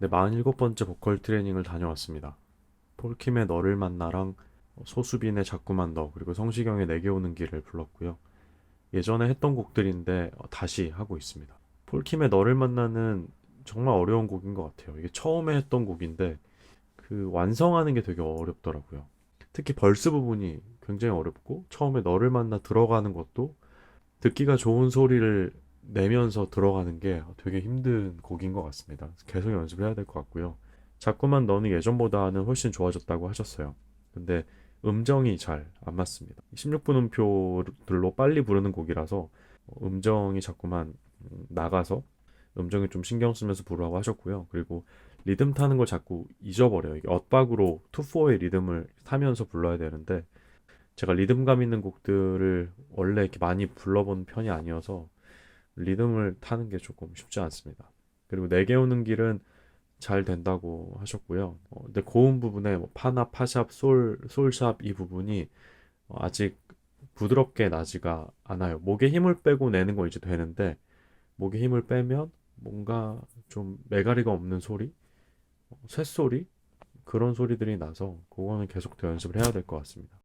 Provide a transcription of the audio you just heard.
네, 47번째 보컬 트레이닝을 다녀왔습니다. 폴킴의 너를 만나랑 소수빈의 자꾸만 너 그리고 성시경의 내게 오는 길을 불렀고요. 예전에 했던 곡들인데 어, 다시 하고 있습니다. 폴킴의 너를 만나는 정말 어려운 곡인 것 같아요. 이게 처음에 했던 곡인데 그 완성하는 게 되게 어렵더라고요. 특히 벌스 부분이 굉장히 어렵고 처음에 너를 만나 들어가는 것도 듣기가 좋은 소리를 내면서 들어가는 게 되게 힘든 곡인 것 같습니다. 계속 연습을 해야 될 것 같고요. 자꾸만 너는 예전보다는 훨씬 좋아졌다고 하셨어요. 근데 음정이 잘 안 맞습니다. 16분 음표들로 빨리 부르는 곡이라서 음정이 자꾸만 음, 나가서 음정이 좀 신경 쓰면서 부르라고 하셨고요. 그리고 리듬 타는 걸 자꾸 잊어버려요. 이게 엇박으로 2-4의 리듬을 타면서 불러야 되는데 제가 리듬감 있는 곡들을 원래 이렇게 많이 불러본 편이 아니어서 리듬을 타는 게 조금 쉽지 않습니다. 그리고 내게 오는 길은 잘 된다고 하셨고요. 어, 근데 고음 부분에 뭐 파나, 파샵, 솔, 솔샵 이 부분이 어, 아직 부드럽게 나지가 않아요. 목에 힘을 빼고 내는 건 이제 되는데 목에 힘을 빼면 뭔가 좀 매가리가 없는 소리, 어, 쇳소리 그런 소리들이 나서 그거는 계속 더 연습을 해야 될 것 같습니다.